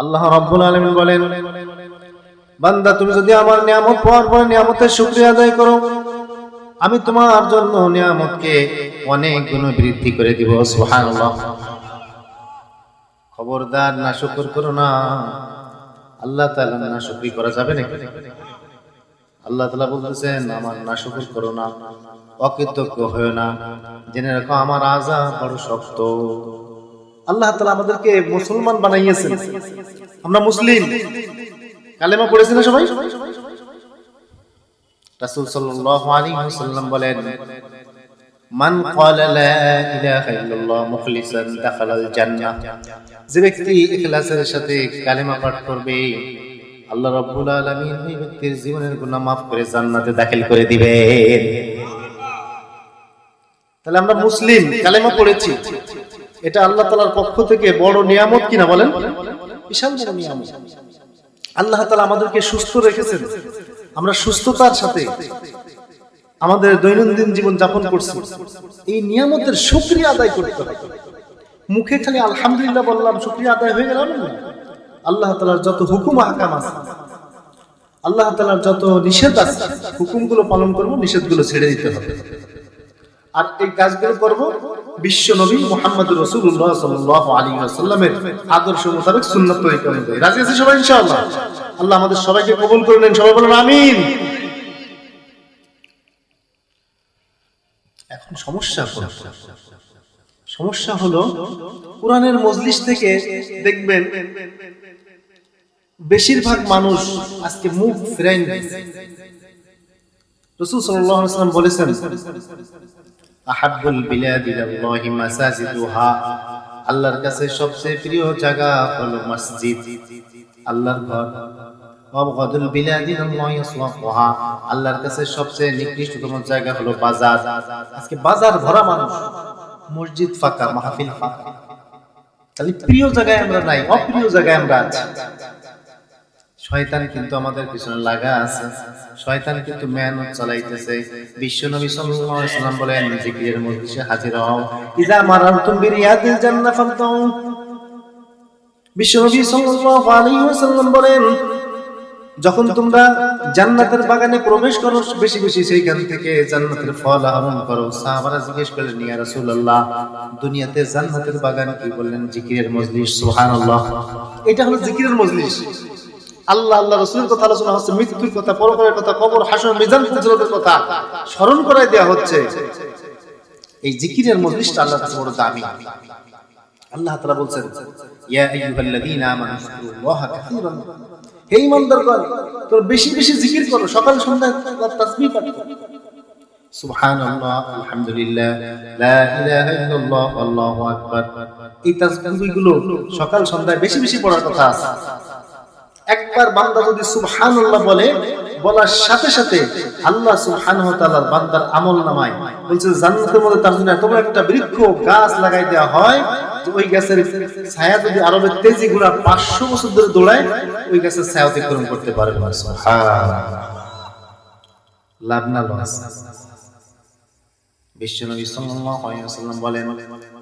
আল্লাহ রাব্বুল আলামিন বলেন, বান্দা, তুমি যদি আমার নিয়ামত পাওয়ার পরে নিয়ামতের শুকরিয়া আদায় করো, আমি তোমার জন্য নিয়ামতকে অনেক গুণ বৃদ্ধি করে দিব। সুবহানাল্লাহ। খবরদার না শুকর করো না। আল্লাহ তাআলা না শুকরি করা যাবে নাকি? আল্লাহ তাআলা বলতেছেন, আমার না শুকর করো না, অকৃতজ্ঞ হয়েও না। জেনে রাখো, আমার আজাব বড় শক্ত। আল্লাহ তাআলা আমাদেরকে মুসলমান বানাইয়েছেন। আমরা মুসলিম। কালেমা পড়েছি না সবাই? সাল্লাল্লাহু আলাইহি ওয়াসাল্লাম বলেন, মান ক্বালা লা ইলাহা ইল্লাল্লাহ মুখলিসান দাখালাল জান্নাহ। যে ব্যক্তি ইখলাসের সাথে কালেমা পাঠ করবে, আল্লাহ রাব্বুল আলামিন ওই ব্যক্তির জীবনের গুনাহ মাফ করে জান্নাতে দাখিল করে দিবেন। তাহলে আমরা মুসলিম, কালেমা পড়েছি। এটা আল্লাহ তাআলার পক্ষ থেকে বড় নিয়ামত কিনা বলেন? বিশাল বড় নিয়ামত। আল্লাহ তাআলা আমাদেরকে সুস্থ রেখেছেন। আমরা সুস্থতার সাথে আমাদের দৈনন্দিন জীবন যাপন করছি। এই নিয়ামতের শুকরিয়া আদায় করতে হবে। মুখে খালি আলহামদুলিল্লাহ বললাম, শুকরিয়া আদায় হয়ে গেল না? আল্লাহ তাআলার যত হুকুম আহকাম আছে, আল্লাহ তাআলার যত নিষেধ আছে, হুকুমগুলো পালন করব, নিষেধগুলো ছেড়ে দিতে হবে। আর এই কাজগুলো করব বিশ্ব নবী মোহাম্মদ রসুল্লাহ সাল্লাহ আলী সাল্লামের আদর্শ মোতাবেক সুন্নত তরিকা অনুযায়ী রাজি আছে সবাই ইনশাআল্লাহ? আল্লাহ আমাদের সবাইকে কবুল করে নেন। সবাই বলেন আমিন। এখন সমস্যা সমস্যা হলো কোরআনের মজলিস থেকে দেখবেন বেশিরভাগ মানুষ আজকে মুখ ফিরাই রসুল আলাইহি বলেছেন আহাব্বুল বিলাদ ইলাল্লাহি মাসাজিদুহা। আল্লাহর কাছে সবচেয়ে প্রিয় জায়গা হলো মসজিদ। আল্লাহর ঘর। ওয়াবগাদুল বিলাদ ইলাল্লাহি আসওয়াকুহা। আল্লাহর কাছে সবচেয়ে নিকৃষ্টতম জায়গা হলো বাজার। আজকে বাজার ভরা মানুষ। মসজিদ ফাঁকা, মাহফিল ফাঁকা। তাহলে প্রিয় জায়গায় আমরা নাই, অপ্রিয় জায়গায় আমরা আছি। শয়তান কিন্তু আমাদের পিছনে লাগা আছে। শয়তান কিন্তু মেহনত চালাইতেছে। বিশ্ব নবী সাল্লাল্লাহু আলাইহি সাল্লাম বলেন, জিকিরের মজলিসে হাজির হও। ইজা মারারতুম বিরিয়াদিল জান্নাহ ফামতাউ। বিশ্ব নবী সাল্লাল্লাহু আলাইহি ওয়াসাল্লাম বলেন, যখন তোমরা জান্নাতের বাগানে প্রবেশ করো, বেশি বেশি সেইখান থেকে জান্নাতের ফল আহরণ করো। সাহাবারা জিজ্ঞেস করলেন, ইয়া রাসূলুল্লাহ, দুনিয়াতে জান্নাতের বাগান কি? বললেন, জিকিরের মজলিস। সুবহানাল্লাহ। এটা হলো জিকিরের মজলিস। আল্লাহ আল্লাহ রসুলের কথা আলোচনা হচ্ছে, মৃত্যুর কথা, পরকালের কথা, কবর হাসন মিজান কথা স্মরণ করাই দেওয়া হচ্ছে। এই জিকিরের মজলিসটা কাছে বড় দামি। আল্লাহ তাআলা বলছেন, ইয়া আইয়ুহাল্লাযীনা আমানু কাসীরান। হে বেশি বেশি জিকির করো, সকাল, সন্ধ্যা তাসবিহ পাঠ করো। সুবহানাল্লাহ, আলহামদুলিল্লাহ, লা ইলাহা ইল্লাল্লাহ, আল্লাহু আকবার। এই তাসবিহগুলো সকাল, সন্ধ্যায় বেশি বেশি পড়ার কথা আছে। একবার বান্দা যদি সুবহানাল্লাহ বলে, বলার সাথে সাথে আল্লাহ সুবহানাহু ওয়া বান্দার আমল নামায়। বলছে জান্নাতের মধ্যে তার জন্য এত বড় একটা বৃক্ষ গাছ লাগাই দেওয়া হয় ওই ছায়া যদি তেজি 500 বছর ধরে দৌড়ায়, ওই ছায়া অতিক্রম করতে পারবে না লাভ না লস। বিশ্বনবী সাল্লাল্লাহু আলাইহি ওয়াসাল্লাম বলেন,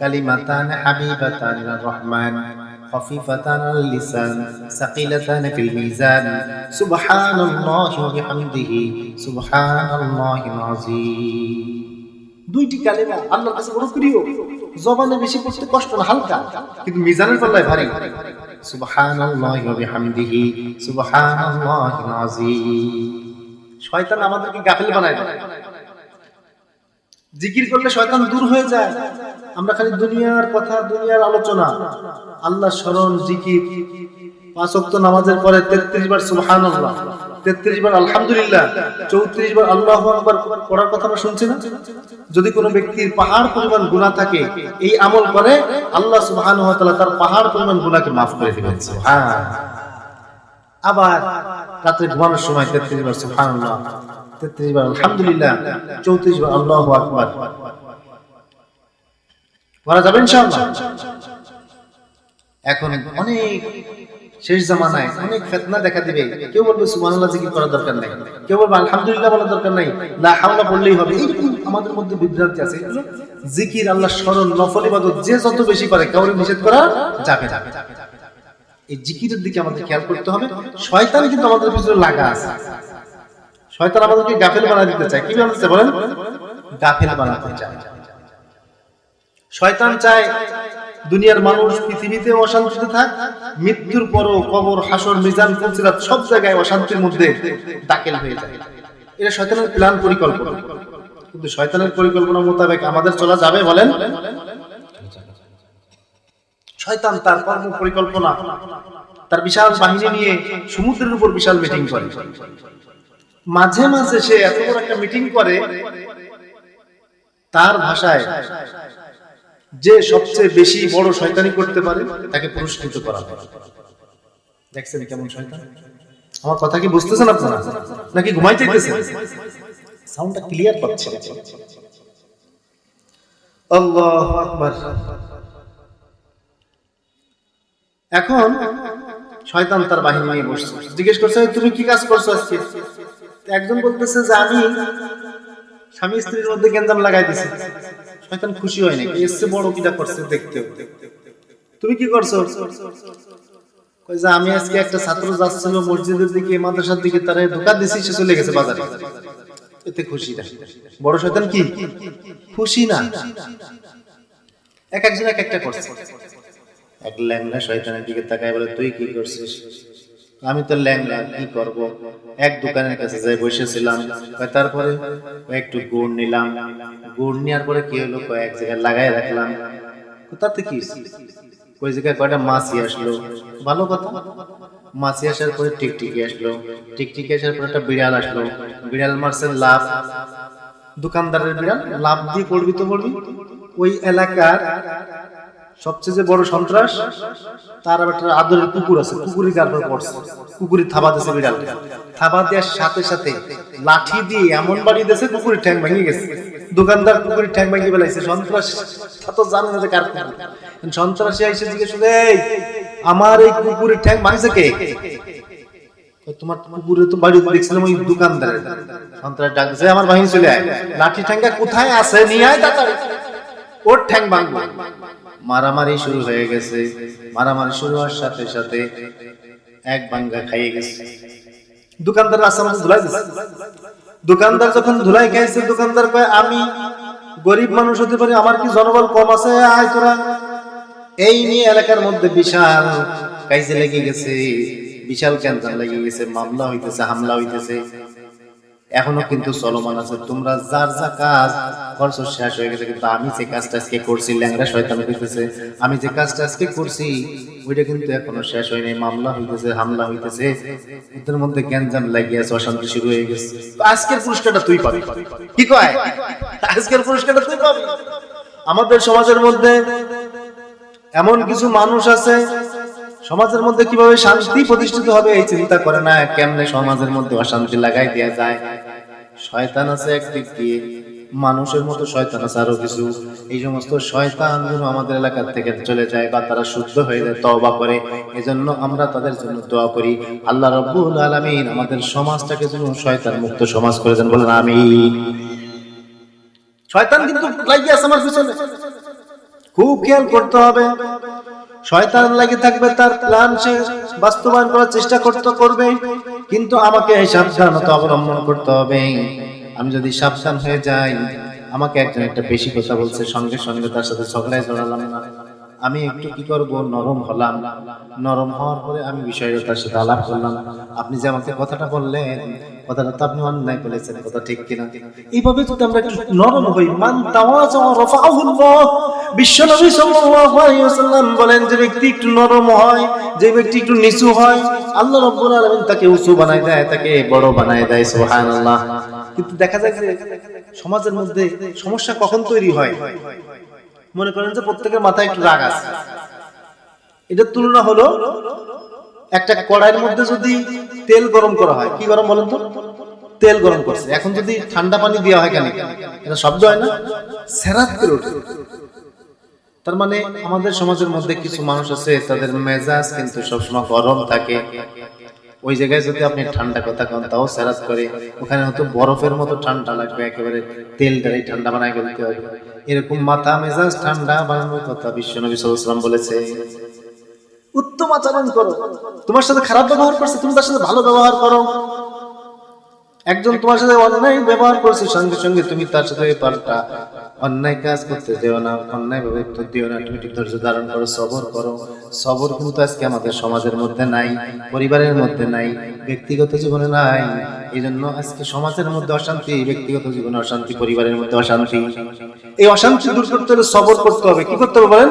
কালিমাতান হাবিবাতান রহমান। خفيفتان على اللسان ثقيلتان في الميزان سبحان الله وبحمده سبحان الله العظيم দুইটি কালেমা আল্লাহর কাছে বড় প্রিয় জবানে বেশি পড়তে কষ্ট না হালকা কিন্তু মিজানের পাল্লায় ভারী সুবহানাল্লাহি ওয়া বিহামদিহি সুবহানাল্লাহিল আযীম শয়তান আমাদেরকে গাফিল বানায় দেয় জিকির করলে শয়তান দূর হয়ে যায়। আমরা খালি দুনিয়ার কথা, দুনিয়ার আলোচনা। আল্লাহ স্মরণ, জিকির। পাঁচ ওয়াক্ত নামাজের পরে 33 বার সুবহানাল্লাহ 33 বার আলহামদুলিল্লাহ 34 বার আল্লাহু কথা আমরা শুনছি না? যদি কোনো ব্যক্তির পাহাড় পরিমাণ গুনাহ থাকে, এই আমল করে, আল্লাহ তাআলা তার পাহাড় পরিমাণ গুনাহকে maaf করে দিবেন আবার রাত্রে ঘুমানোর সময় 33 বার সুবহানাল্লাহ 33 বার, আলহামদুলিল্লাহ 34 বার, আল্লাহু আকবার। এখন অনেক শেষ জামানায় অনেক ফিতনা দেখা দিবে। কেউ বলবে জিকির করার দরকার নাই। কেউ বলবে, আলহামদুলিল্লাহ বলার দরকার নাই। হাওলা বললেই হবে আমাদের মধ্যে বিভ্রান্তি আছে জিকির আল্লাহ স্মরণ, নফল ইবাদত, যে যত বেশি পারে কাউরে নিষেধ করা যাবে এই জিকিরের দিকে আমাদের খেয়াল করতে হবে। শয়তান কিন্তু আমাদের পিছনে লাগা আছে। শয়তান আমাদেরকে দিতে চায়? কি বলেন। বানাতে চায়। শয়তান চায় দুনিয়ার মানুষ পৃথিবীতে অশান্তিতে থাক, মৃত্যুর পরও কবর, হাসর, মিজান ফুলসিরাত সব জায়গায় অশান্তির মধ্যে দাখিল হয়ে যায়। এটা শয়তানের প্ল্যান পরিকল্পনা। কিন্তু শয়তানের পরিকল্পনা মোতাবেক আমাদের চলা যাবে, বলেন। শয়তান তার কর্ম পরিকল্পনা, তার বিশাল বাহিনী নিয়ে সমুদ্রের উপর বিশাল মিটিং করে। মাঝে মাঝে সে এত বড় একটা মিটিং করে, তার ভাষায় যে সবচেয়ে বেশি বড় শয়তানি করতে পারে, তাকে পুরস্কৃত করা হয়। দেখছেন কেমন শয়তান? আমার কথা কি বুঝতেছেন আপনারা? নাকি ঘুমাই সাউন্ডটা ক্লিয়ার পাচ্ছে। আল্লাহু আকবার। এখন শয়তান তার বাহিনী নিয়ে বসছে। জিজ্ঞেস করছে, তুমি কি কাজ করছ আজকে? একজন বলতেছে যে আমি স্বামী স্ত্রীর মধ্যে গেঞ্জাম লাগাই শয়তান খুশি হয় নাকি? এসছে বড় কিটা করছে দেখতে। তুমি কি করছ? যে আমি আজকে একটা ছাত্র যাচ্ছিল মসজিদের দিকে, মাদ্রাসার দিকে, তারে ধোকা দিছি, সে চলে গেছে বাজারে। এতে খুশি না। বড় শয়তান কি? খুশি না। এক একজন এক একটা করছে। এক ল্যাংড়া শয়তানের দিকে তাকায় বলে, তুই কি করছিস? আমি তো ল্যাংড়া কি করব? এক দোকানের কাছে যাই বসেছিলাম। তারপরে? একটু গুড় নিলাম। গুড় নেওয়ার পরে কি হলো? কয়েক জায়গায় লাগাই রাখলাম। তাতে কি ওই জায়গায় কয়টা মাছি আসলো। ভালো কথা। মাছি আসার পরে টিকটিকি আসলো। টিকটিকি আসার পরে একটা বিড়াল আসলো। বিড়াল মারছে লাভ দোকানদারের বিড়াল লাভ দিয়ে পড়বি তো পড়বি। ওই এলাকার সবচেয়ে বড় সন্ত্রাস তার একটা আদরের কুকুর আছে কুকুরের গার পড়ছে কুকুরি থাবা দিয়েছে বিড়াল। থাবা দেওয়ার সাথে সাথে লাঠি দিয়ে এমন বাড়ি দিয়েছে কুকুরের ঠ্যাং ভেঙে গেছে। দোকানদার কুকুরের ঠ্যাং ভেঙে বেলাইছে সন্ত্রাস তা তো জানে না যে কার কুকুর। সন্ত্রাসী এসে জিজ্ঞেস করলে, এই আমার এই কুকুরের ঠ্যাং ভাঙছে কে? তোমার কুকুরে তো বাড়িতে দেখছিলাম ওই দোকানদারের। সন্ত্রাস ডাক দিছে, আমার বাহিনী চলে আয়। লাঠি ঠ্যাঙ্গা কোথায় আছে? নিয়ে আয় তাড়াতাড়ি। ওর ঠ্যাং ভাঙবো। মারামারি শুরু হয়ে গেছে। মারামারি শুরু হওয়ার সাথে সাথে এক বাঙ্গা খাইয়ে গেছে। দোকানদার দিছে। দোকানদার যখন ধুলাই খাইছে, দোকানদার কয়, আমি গরিব মানুষ হতে পারি, আমার কি জনবল কম আছে? আয় তোরা। এই নিয়ে এলাকার মধ্যে বিশাল কাইজে লেগে গেছে। বিশাল ক্যান্সার লেগে গেছে, মামলা হইতেছে, হামলা হইতেছে। এখনও কিন্তু চলমান আছে। তোমরা যার যা কাজ করছ শেষ হয়ে গেছে কিন্তু আমি যে কাজটা আজকে করছি ল্যাংরা শয়তান হইতেছে আমি যে কাজটা আজকে করছি ওইটা কিন্তু এখনও শেষ হয়নি মামলা হইতেছে হামলা হইতেছে। ওদের মধ্যে গ্যাঞ্জাম লাগিয়ে আছে অশান্তি শুরু হয়ে গেছে। আজকের পুরস্কারটা তুই পাবি। কি কয়? আজকের পুরস্কারটা তুই পাবি। আমাদের সমাজের মধ্যে এমন কিছু মানুষ আছে সমাজের মধ্যে কীভাবে শান্তি প্রতিষ্ঠিত হবে এই চিন্তা করে না কেমনে সমাজের মধ্যে অশান্তি লাগাই দেওয়া যায়। শয়তান আছে একদিক দিয়ে, মানুষের মতো শয়তান আছে আরও কিছু। এই সমস্ত শয়তান যেন আমাদের এলাকা থেকে চলে যায় বা তারা শুদ্ধ হয়ে যায়, তওবা করে, এজন্য আমরা তাদের জন্য দোয়া করি। আল্লাহ রব্বুল আলামিন আমাদের সমাজটাকে যেন শয়তান মুক্ত সমাজ করে দেন, বলেন আমিন। শয়তান কিন্তু লাগিয়ে আছে আমার পিছনে। খুব খেয়াল করতে হবে। শয়তান লাগে থাকবে তার প্ল্যান সে বাস্তবায়ন করার চেষ্টা করতে করবে কিন্তু আমাকে সাবধানতা অবলম্বন করতে হবে। আমি যদি সাবধান হয়ে যাই, আমাকে একজন একটা বেশি কথা বলছে, সঙ্গে সঙ্গে তার সাথে ঝগড়ায় জড়ালাম না। আমি একটু কি করব? নরম হলাম। নরম হওয়ার পরে আমি বিষয়টা তার সাথে আলাপ করলাম। আপনি যে আমাকে কথাটা বললেন কথাটা তো আপনি অন্যায় বলেছেন, কথা ঠিক কিনা? এইভাবে যদি আমরা একটু নরম হই, মান সাল্লাল্লাহু আলাইহি ওয়াসাল্লাম বলেন, যে ব্যক্তি একটু নরম হয়, যে ব্যক্তি একটু নিচু হয়, আল্লাহ রাব্বুল আলামিন তাকে উঁচু বানায় দেয়, তাকে বড় বানায় দেয়, সুবহানাল্লাহ। কিন্তু দেখা যায় যে সমাজের মধ্যে সমস্যা কখন তৈরি হয়? মনে করেন যে প্রত্যেকের মাথায় একটু রাগ আছে। এটার তুলনা হলো একটা কড়াইয়ের মধ্যে যদি তেল গরম করা হয়, কি গরম বলেন তো? তেল গরম করছে। এখন যদি ঠান্ডা পানি দেওয়া হয় কেন? এটা শব্দ হয় না? সেরাত করে ওঠে। তার মানে আমাদের সমাজের মধ্যে কিছু মানুষ আছে, তাদের মেজাজ কিন্তু সবসময় গরম থাকে। ওই জায়গায় যদি আপনি ঠান্ডা কথা কন, তাও সেরাত করে। ওখানে হয়তো বরফের মতো ঠান্ডা লাগবে, একেবারে তেল ডালাই ঠান্ডা বানায় ফেলতে হবে এরকম মাথা মেজাজ ঠান্ডা বানানোর কথা সাল্লাল্লাহু আলাইহি ওয়াসাল্লাম বলেছে উত্তম আচরণ করো। তোমার সাথে খারাপ ব্যবহার করছে, তুমি তার সাথে ভালো ব্যবহার করো। একজন তোমার সাথে অন্যায় ব্যবহার করছে, সঙ্গে সঙ্গে তুমি তার সাথে পাল্টা অন্যায় কাজ করতে দিও না, অন্যায় ভাবে উত্তর দিও না, তুমি ঠিক ধৈর্য ধারণ করো, সবর করো। সবর কিন্তু আজকে আমাদের সমাজের মধ্যে নাই, পরিবারের মধ্যে নাই, ব্যক্তিগত জীবনে নাই। এই জন্য আজকে সমাজের মধ্যে অশান্তি, ব্যক্তিগত জীবনে অশান্তি, পরিবারের মধ্যে অশান্তি। এই অশান্তি দূর করতে হলে সবর করতে হবে। কি করতে হবে বলেন?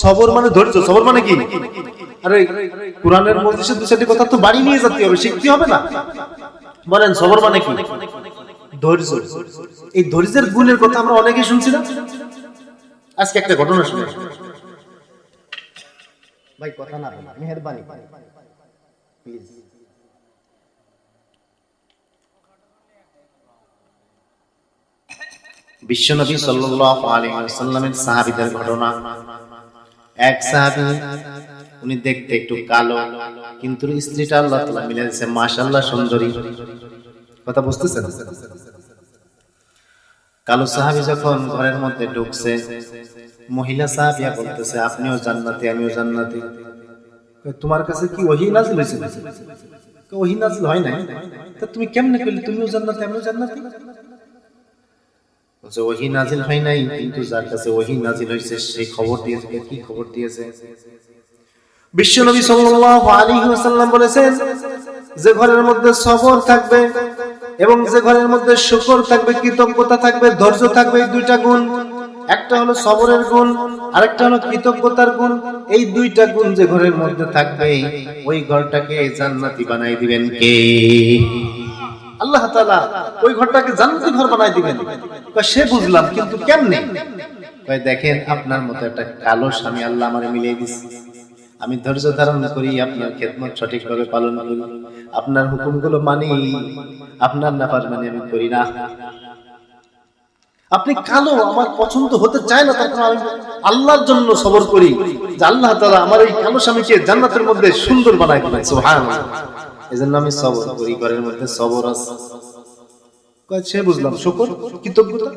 সবর মানে ধৈর্য সবর মানে কি? আরে কোরআনের মজলিসের দু চারটি কথা তো বাড়ি নিয়ে যেতে হবে শিখতে হবে না। বলেন সবর মানে কি? ধৈর্য। এই ধৈর্যের গুণের কথা আমরা অনেকেই শুনছি না। আজকে একটা ঘটনা শুনে। ভাই কথা না মেহরবানি। প্লিজ বিশ্বনবী সাল্লাল্লাহু আলাইহি ওয়াসাল্লামের সাহাবীদের ঘটনা। এক সাহাবী উনি দেখতে একটু কালো, কিন্তু স্ত্রীটা আল্লাহ তাআলা মিলে দিয়েছে, মাশাআল্লাহ সুন্দরী। কথা বুঝতেছেন? কালো সাহাবী যখন ঘরের মধ্যে ঢুকছে, মহিলা সাহাবিয়া বলতেছে, আপনিও জান্নাতি, আমিও জান্নাতি। তোমার কাছে কি ওহি নাজিল হয়েছে ওহি নাজিল হয় নাই। তা তুমি কেমনে করলে? তুমিও জান্নাতি, আমিও জান্নাতি? ওহি নাজিল হয় নাই, কিন্তু যার কাছে ওহি নাজিল হয়েছে সেই খবর দিয়েছে। কি খবর দিয়েছে? সাল্লাল্লাহু আলাইহি ওয়াসাল্লাম বলেছেন, যে ঘরের মধ্যে সবর থাকবে এবং যে ঘরের মধ্যে শুকর থাকবে, কৃতজ্ঞতা থাকবে, ধৈর্য থাকবে এই দুইটা গুণ। একটা হলো সবরের গুণ, আরেকটা হলো কৃতজ্ঞতার গুণ। এই দুইটা গুণ যে ঘরের মধ্যে থাকবে ওই ঘরটাকে জান্নাতি বানাই দিবেন কে? আল্লাহ তাআলা ওই ঘরটাকে জান্নাতি ঘর বানাই দিবেন। সে বুঝলাম কিন্তু কেমনে? দেখেন আপনার মতো একটা কালো স্বামী আল্লাহ আমারে মিলিয়ে দিচ্ছে আমি ধৈর্য ধারণ করি আপনার খেদমত সঠিকভাবে পালন করি আপনার হুকুমগুলো মানি আপনার নাফার মানে আমি করি না। আপনি কালো আমার পছন্দ হতে চায় না তারপর আমি আল্লাহর জন্য সবর করি যে আল্লাহ তাআলা আমার এই কালো স্বামীকে জান্নাতের মধ্যে সুন্দর বানাই দিবেন। সুবহানাল্লাহ। এজন্য আমি সবর ঘরের মধ্যে সবর আছে। বুঝলাম, শুকর, কৃতজ্ঞতা।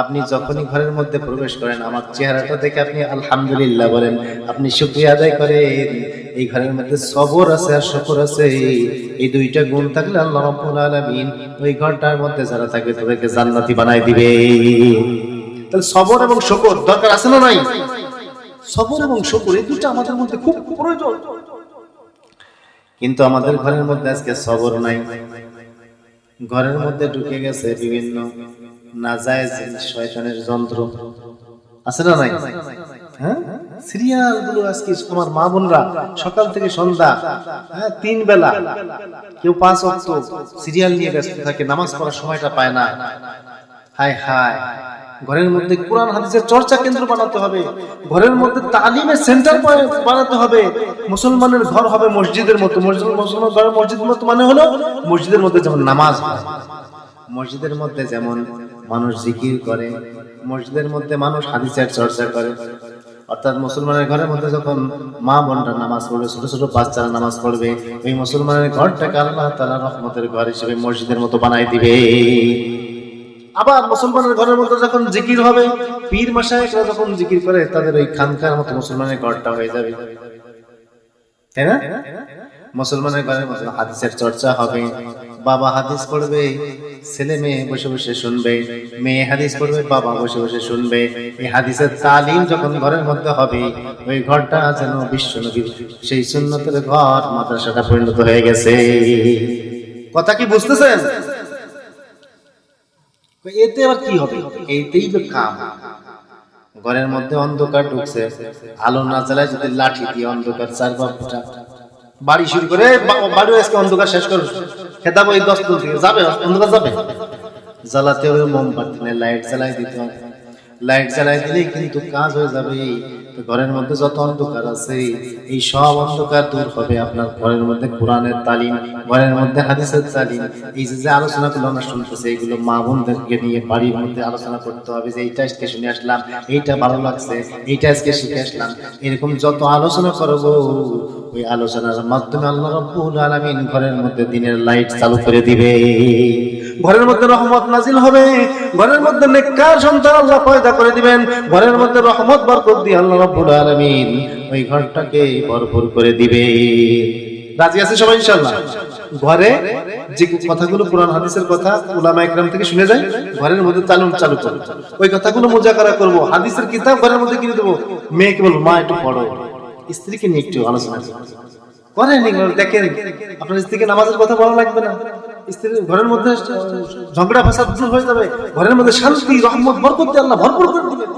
আপনি যখনই ঘরের মধ্যে প্রবেশ করেন, আমার চেহারাটা দেখে আপনি আলহামদুলিল্লাহ বলেন, আপনি শুকরিয়া আদায় করেন। এই ঘরের মধ্যে সবর আছে আর শকর আছে। এই দুইটা গুণ থাকলে আল্লাহ রাব্বুল আলামিন ওই ঘরটার মধ্যে যারা থাকবে তাদেরকে জান্নাতি বানাই দিবে। তাহলে সবর এবং শকর দরকার আছে না নাই? সবর এবং শকর, এই দুটো আমাদের মধ্যে খুব প্রয়োজন। কিন্তু আমাদের ঘরের মধ্যে আজকে সবর নাই। ঘরের মধ্যে ঢুকে গেছে বিভিন্ন শয়তানের যন্ত্র। আছে না নাই? হ্যাঁ? সিরিয়ালগুলো আজকে আমার মা বোনরা সকাল থেকে সন্ধ্যা হ্যাঁ তিন বেলা, কেউ পাঁচ অক্ট সিরিয়াল নিয়ে ব্যস্ত থাকে, নামাজ পড়ার সময়টা পায় না। হায় হায়। ঘরের মধ্যে কোরআন, হাদিসের চর্চা কেন্দ্র বানাতে হবে। ঘরের মধ্যে তালিমের সেন্টার বানাতে হবে। মুসলমানের ঘর হবে মসজিদের মতো। মসজিদ মুসলমান ঘরের মসজিদের মতো মানে হলো মসজিদের মধ্যে যেমন নামাজ মসজিদের মধ্যে যেমন মানুষ জিকির করে, মসজিদের মধ্যে মানুষ হাদিসের চর্চা করে। অর্থাৎ মুসলমানের ঘরের মধ্যে যখন মা বোনরা নামাজ পড়বে, ছোট ছোট বাচ্চারা নামাজ পড়বে, ওই মুসলমানের ঘরটাকে আল্লাহ তাআলা রহমতের ঘর হিসেবে মসজিদের মতো বানাই দিবে। আবার মুসলমানের ঘরের মধ্যে যখন জিকির হবে, পীর মাসায়েকরা যখন জিকির করে, তাদের ওই খানকার মতো মুসলমানের ঘরটা হয়ে যাবে। তাই না? মুসলমানের ঘরের মতো হাদিসের চর্চা হবে, বাবা হাদিস পড়বে, ছেলে মেয়ে বসে বসে শুনবে, মেয়ে হাদিস পড়বে, বাবা বসে বসে শুনবে। এই হাদিসের তালিম যখন ঘরের মধ্যে হবে, ওই ঘরটা যেন বিশ্ব নবীর সেই সুন্নতের ঘর মাদ্রাসাটা পরিণত হয়ে গেছে। কথা কি বুঝতেছেন? এতে আবার কি হবে? এইতেই তো কাম। ঘরের মধ্যে অন্ধকার ঢুকছে। আলো না জ্বালায় যদি লাঠি দিয়ে অন্ধকার চার বাপটা বাড়ি শুরু করে বাড়ি আজকে অন্ধকার শেষ করো খেতাব ওই দশ থেকে যাবে? অন্ধকার যাবে? জ্বালাতে হবে মোমবাতি লাইট জ্বালাই দিতে হবে। লাইট জ্বালাই দিলেই কিন্তু কাজ হয়ে যাবে। ঘরের মধ্যে যত অন্ধকার আছে, এই সব অন্ধকার দূর হবে আপনার ঘরের মধ্যে কোরআনের তালিম, ঘরের মধ্যে হাদিসের তালিম। এই যে যে আলোচনাগুলো আমরা শুনতেছি এইগুলো মা বোনদেরকে নিয়ে বাড়ির মধ্যে আলোচনা করতে হবে যে, এইটা আজকে শুনে আসলাম, এইটা ভালো লাগছে, এইটা আজকে শিখে আসলাম। এরকম যত আলোচনা করব, ওই আলোচনার মাধ্যমে আল্লাহ রাব্বুল আলামিন ঘরের মধ্যে দিনের লাইট চালু করে দিবে। ঘরের মধ্যে রহমত নাজিল হবে। ঘরের মধ্যে নেককার সন্তান আল্লাহ পয়দা করে দিবেন। ঘরের মধ্যে রহমত বরকত দিয়ে আল্লাহ রাব্বুল আলামিন ওই ঘরটাকে ভরপুর করে দিবে। রাজি আছে সবাই ইনশাআল্লাহ? ঘরে যে কথাগুলো কোরআন হাদিসের কথা উলামা একরাম থেকে শুনে যায়, ঘরের মধ্যে চালুন, চালু করো। ওই কথাগুলো মোজাকারা করব। হাদিসের কিতাব ঘরের মধ্যে কিনে দেবো। মেয়েকে বলব, মা, একটু পড়ো। স্ত্রীকে নিয়ে একটু আলোচনা করো। করেন দেখেন। আপনার স্ত্রীকে নামাজের কথা বলা লাগবে না। স্ত্রীর ঘরের মধ্যে ঝগড়া, ফাসাদ দূর হয়ে যাবে। ঘরের মধ্যে শান্তি, রহমত, বরকত আল্লাহ ভরপুর করে দিবেন।